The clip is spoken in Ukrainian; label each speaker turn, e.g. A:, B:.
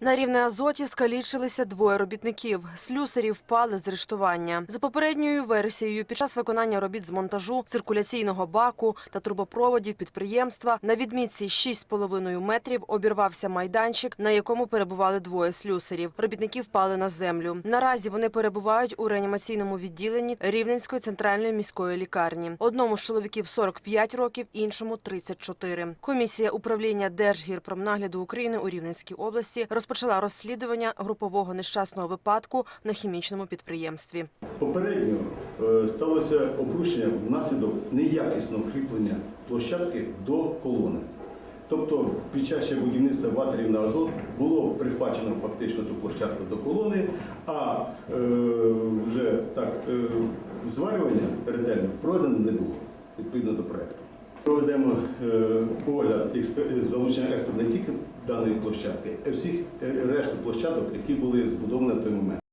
A: На рівне Азоті скалічилися двоє робітників. Слюсарі впали з рештування. За попередньою версією, під час виконання робіт з монтажу циркуляційного баку та трубопроводів підприємства на відмітці 6,5 метрів обірвався майданчик, на якому перебували двоє слюсарів. Робітники впали на землю. Наразі вони перебувають у реанімаційному відділенні Рівненської центральної міської лікарні. Одному з чоловіків 45 років, іншому 34. Комісія управління Держгірпромнагляду України у Рівненській області розпочала розслідування групового нещасного випадку на хімічному підприємстві.
B: Попередньо е, сталося обрушення внаслідок неякісного кріплення площадки до колони. Тобто під час ще будівництва ватерів на азот було прихвачено фактично ту площадку до колони, а е, вже так е, зварювання ретельно проведено не було відповідно до проекту. Проведемо погляд огляд залучення експертів не тільки даної площадки, а всіх решти решту площадок, які були збудовані на той момент.